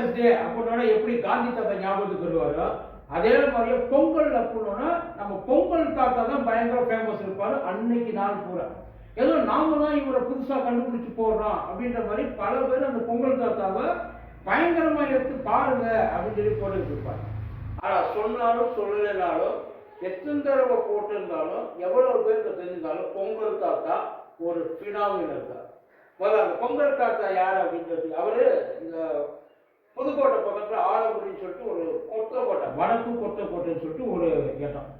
Independence day அப்படின்னா எப்படி காந்தி தாத்தா ஞாபகத்துக்கு வருவாரோ அதே மாதிரி பொங்கல் அப்படின்னா நம்ம பொங்கல் தாத்தா தான் பயங்கர ஃபேமஸ் இருப்பார் அன்னைக்கு நாள் பூரா. ஏதோ நாம தான் இவரை புதுசா கண்டுபிடிச்சு போடுறோம் அப்படின்ற மாதிரி பல பேர் அந்த பொங்கல் தாத்தாவை பயங்கரமா எடுத்து பாருங்க அப்படின்னு சொல்லி போட்டுட்டு இருப்பாங்க ஆனா சொன்னாலும் சொல்லலைனாலும் எத்தனை தடவை போட்டிருந்தாலும் எவ்வளவு பேருக்கு தெரிஞ்சாலும் பொங்கல் தாத்தா ஒரு பினாமினல் தான் முதல்ல அந்த பொங்கல் தாத்தா யார் அப்படின்றது அவரு இந்த புதுக்கோட்டை பக்கத்தில் ஆலங்குடின்னு சொல்லிட்டு ஒரு கொத்தக்கோட்டை வடக்கு கொத்தக்கோட்டைன்னு சொல்லிட்டு ஒரு இடம்.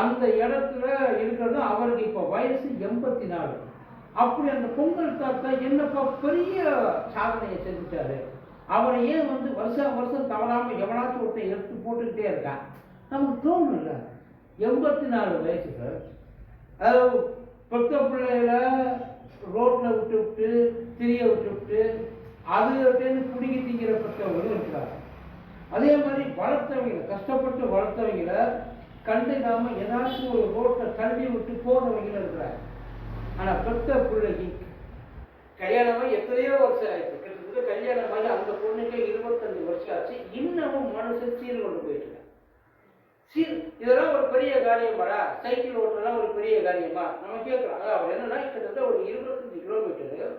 அந்த இடத்துல இருக்கிறது அவருக்கு இப்போ வயசு எண்பத்தி நாலு அப்படி அந்த பொங்கல் தாத்தா என்னப்பா பெரிய சாதனையை செஞ்சுட்டாரு. அவரை ஏன் வந்து வருஷம் வருஷம் தவறாமல் எவனாச்சும் ஒருத்தன் எடுத்து போட்டுக்கிட்டே இருக்கான் நமக்கு தோணும்ல. எண்பத்தி நாலு வயசு சார். அதாவது பெத்த பிள்ளைகளை ரோட்டில் விட்டு விட்டு திரிய விட்டு விட்டு அதுகிட்டேருந்து பிடிங்கி திங்கிற பெற்றவங்களும் இருக்கிறாங்க. அதே மாதிரி வளர்த்தவங்களை கஷ்டப்பட்டு வளர்த்தவங்கள கண்டுக்காம ஏதாச்சும் ஒரு ரோட்டை தள்ளி விட்டு போகிறவங்களும் இருக்கிறாங்க. ஆனால் பெத்த பிள்ளைக்கு கல்யாணமாக எத்தனையோ வருஷம் ஆயிடுச்சு. கிட்டத்தட்ட கல்யாணம் ஆகி அந்த பொண்ணுக்கே இருபத்தஞ்சு வருஷம் ஆச்சு. இன்னமும் மனசு சீர் கொண்டு போயிட்டு சீர் இதெல்லாம் ஒரு பெரிய காரியமாடா? சைக்கிள் ஓட்டுறதுலாம் ஒரு பெரிய காரியமா? நம்ம கேட்குறோம் அதாவது என்னன்னா கிட்டத்தட்ட ஒரு இருபத்தஞ்சு கிலோமீட்டரு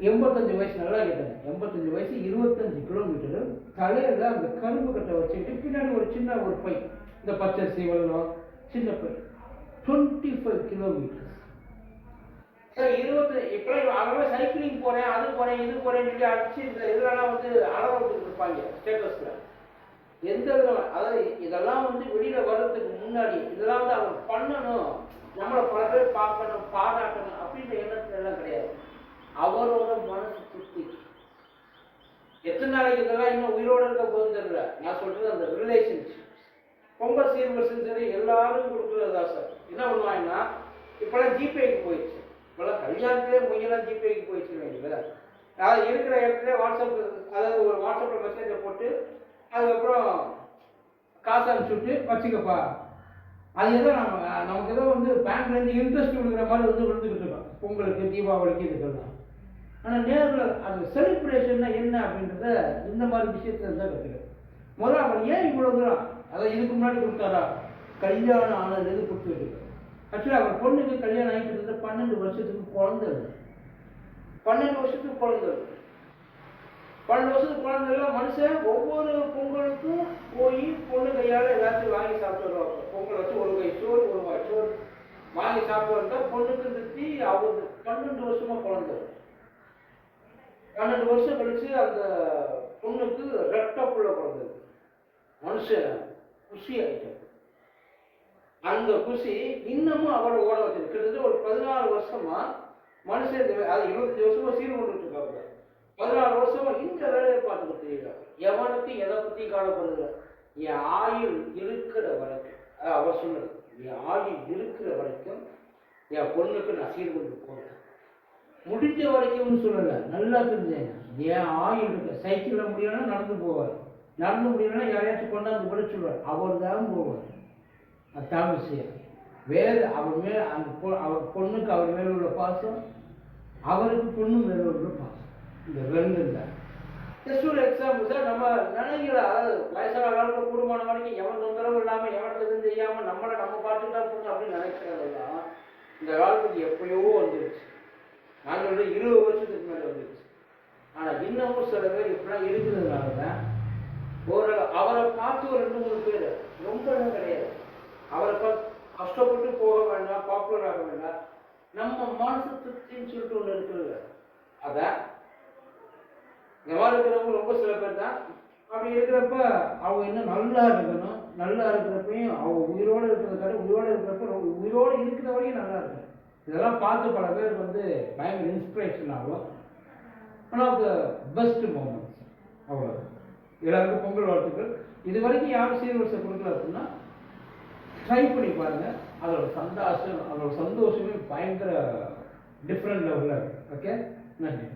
எண்பத்தஞ்சு வயசு நல்லா கேட்டாங்க எண்பத்தஞ்சு வயசு இருபத்தஞ்சு கிலோமீட்டர் தலையில் அந்த கரும்பு கட்டை வச்சுட்டு பின்னாடி ஒரு சின்ன ஒரு பை. இந்த பச்சரிசி வெள்ளம் சின்ன by. Twenty five kilometres sir இருபத்தி இப்போ அவன் சைக்கிளிங் போகிறேன் அது போகிறேன் இது போறேன்னு சொல்லி அடிச்சு இந்த இதெல்லாம் வந்து அளவு இருப்பாங்க ஸ்டேட்டஸ்ல எந்த அதாவது இதெல்லாம் வந்து வெளியில வர்றதுக்கு முன்னாடி இதெல்லாம் வந்து அவர் பண்ணணும். நம்மளை பல பேர் பார்க்கணும் பாராட்டணும் அப்படின்ற எண்ணத்துல எல்லாம் கிடையாது. அவர் மனசு திருப்தி எத்தனை நாளைக்கு இருந்தாலும் இன்னும் உயிரோட இருக்க போகுதுன்னு தெரியல. நான் சொல்றது அந்த ரிலேஷன்ஷிப் பொங்கல் சீர்வரிசைன்னு சொல்லி எல்லாரும் கொடுக்குறதா சார். என்ன பண்ணுவாங்கன்னா இப்போல்லாம் ஜிபேக்கு போயிடுச்சு. இப்போல்லாம் கல்யாணத்துலேயே முயலாம் ஜிபேக்கு போயிடுச்சு வைங்களா அது இருக்கிற இடத்துல வாட்ஸ்அப் அதாவது ஒரு வாட்ஸ்அப்பில் மெசேஜை போட்டு அதுக்கப்புறம் காசு அனுப்பிச்சுட்டு வச்சுக்கப்பா. அது ஏதோ நம்ம நமக்கு ஏதோ வந்து பேங்க்லேருந்து இன்ட்ரெஸ்ட் கொடுக்குற மாதிரி வந்து விழுந்துக்கிட்டு இருக்கோம். பொங்கலுக்கு தீபாவளிக்கு இதுக்கெல்லாம். ஆனால் நேரில் அந்த செலிப்ரேஷன்னா என்ன அப்படின்றத இந்த மாதிரி விஷயத்துல தான் கற்றுக்கிறேன் முதல்ல அவர் ஏன் இவ்வளோ தூரம் அதை இதுக்கு முன்னாடி கொடுத்தாரா? கல்யாணம் ஆனது கொடுத்துட்டு ஆக்சுவலி அவர் பொண்ணுக்கு கல்யாணம் ஆகிட்டு இருந்த பன்னெண்டு வருஷத்துக்கு குழந்தை பன்னெண்டு வருஷத்துக்கு குழந்தை பன்னெண்டு வருஷத்துக்கு குழந்தை மனுஷன் ஒவ்வொரு பொங்கலுக்கும் போய் பொண்ணு கையால் ஏதாச்சும் வாங்கி சாப்பிட்டு வருவாங்க பொங்கல் வச்சு ஒரு கை சோறு ஒரு வாய் சோறு வாங்கி சாப்பிட்டு வந்தா பொண்ணுக்கு திருப்தி அவருக்கு பன்னெண்டு வருஷமா குழந்தை பன்னெண்டு வருஷம் கழிச்சு அந்த பொண்ணுக்கு ரெட்ட புள்ள பிறந்தது. மனுஷன் குஷி ஆயிட்டார் அந்த குஷி இன்னமும் அவரை ஓட வச்சிருக்கு. கிட்டத்தட்ட ஒரு பதினாறு வருஷமா மனுஷன் அது இருபத்தஞ்சு வருஷமா சீர் கொண்டுட்டு இருக்காங்க பதினாறு வருஷமா இந்த வேலையை பார்த்துக்கிட்டு தெரியல எவனுக்கு எதை பத்தி காணப்படுது என் ஆயுள் இருக்கிற வரைக்கும் அவர் சொன்னது என் ஆயுள் இருக்கிற வரைக்கும் என் பொண்ணுக்கு நான் சீர் கொண்டு போனேன் முடிஞ்ச வரைக்கும்னு சொல்லலை. நல்லா தெரிஞ்சேன். ஏன் ஆயுள் இருக்கு? சைக்கிளில் முடியலன்னா நடந்து போவார். நடந்து முடியலன்னா யாரையாச்சும் கொண்டாந்து விட சொல்வார். அவர் தான் போவார். அதான் விஷயம். வேறு அவர் மேல் அந்த பொ- அவர் பொண்ணுக்கு அவர் மேல் உள்ள பாசம் அவருக்கு பொண்ணு மேல் உள்ள பாசம். இந்த ரெண்டு தான். ஜஸ்ட் ஒரு எக்ஸாம்பிள் சார் நம்ம நினைக்கிற வயசான காலத்தில் கூடுமான வரைக்கும் எவன் தொந்தரவு இல்லாமல் எவன் எதுவும் செய்யாமல் நம்மளை நம்ம பார்த்துட்டா போதும் அப்படின்னு நினைக்கிறதெல்லாம் இந்த காலத்துக்கு எப்பயோ வந்துருச்சு. நான் சொல்றது இருபது வருஷத்துக்கு மேலே வந்துருச்சு. ஆனால் இன்னமும் சில பேர் இப்படிலாம் இருக்கிறதுனால தான் ஒரு அவரை பார்த்து ஒரு ரெண்டு மூணு பேர் ரொம்ப கிடையாது. அவரை பார்த்து கஷ்டப்பட்டு போக வேண்டாம் பாப்புலர் ஆக வேண்டாம். நம்ம மனசு திருப்தின்னு சொல்லிட்டு ஒன்று இருக்கிறது அதான் இந்த மாதிரி இருக்கிறவங்க ரொம்ப சில பேர் தான். அப்படி இருக்கிறப்ப அவங்க இன்னும் நல்லா இருக்கணும் நல்லா இருக்கிறப்பையும் அவங்க உயிரோடு இருக்கிறத உயிரோடு இருக்கிறப்ப உயிரோடு இருக்கிற வரையும் நல்லா இருக்கணும். இதெல்லாம் பார்த்து பல பேர் வந்து பயங்கர இன்ஸ்பிரேஷன் ஆகும். One of the best moments அவ்வளோ எல்லாருக்கும் பொங்கல் வாழ்த்துக்கள். இது வரைக்கும் யாரும் சீர்வரிசை கொடுக்கல அப்படின்னா ட்ரை பண்ணி பாருங்கள் அதோட சந்தோஷம் அதோட சந்தோஷமே பயங்கர டிஃப்ரெண்ட் லெவலில் இருக்குது ஓகே நன்றி.